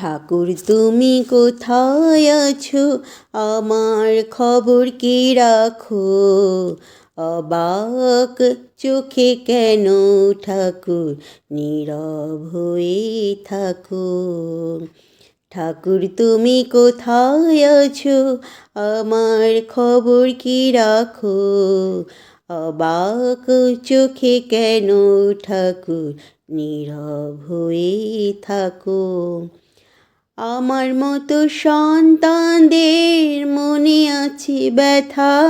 ঠাকুর, তুমি কোথায় আছো? আমার খবর কি রাখো? অবাক চোখে কেন ঠাকুর? নীরব হয়ে থাকো। ঠাকুর, তুমি কোথায় আছো? আমার খবর কি রাখো? অবাক চোখে কেন ঠাকুর? নীরব হয়ে থাকো। আমার মতো সন্তানদের মনে আছে ব্যথা।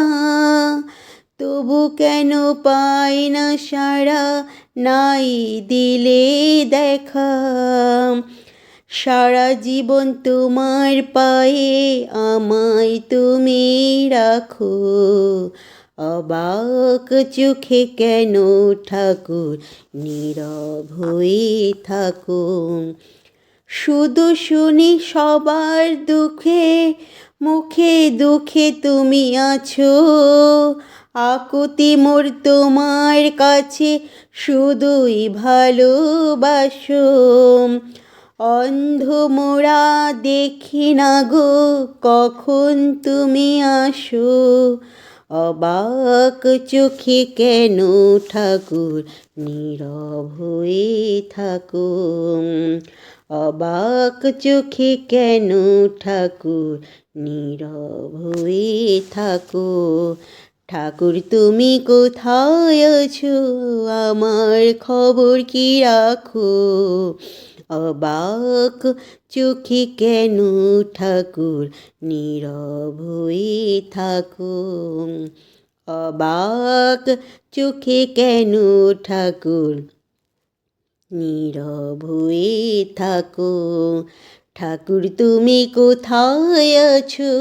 তবু কেন পাই না সারা নাই দিলে দেখা। সারা জীবন তোমার পায়ে আমায় তুমি রাখো। অবাক চোখে কেন ঠাকুর? নীরব হয়ে থাকো। শুধু শুনি সবার দুঃখে, মুখে দুঃখে তুমি আছো। আকুতি মোর তোমার কাছে শুধুই ভালোবাসো। অন্ধ মোরা দেখি না গো, কখন তুমি আসো? অবাক চোখে কেন ঠাকুর নীরব হয়ে থাকো? অবাক চোখে কেন ঠাকুর? নীরব হয়ে থাকো। ঠাকুর, তুমি কোথায় আছো? আমার খবর কি রাখো? অবাক চোখে কেন ঠাকুর? নীরব হয়ে থাকো। অবাক চোখে কেন ঠাকুর? নীরব থাকো। ঠাকুর তুমি কোথায় আছো?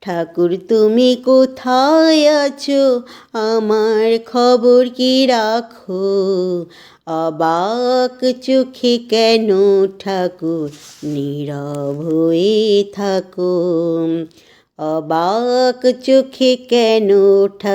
ঠাকুর তুমি কোথায় আছো? আমার খবর কি রাখো? অবাক চোখে কেন ঠাকুর নীরব হয়ে থাকো? অবাক চোখে কেন ঠাকুর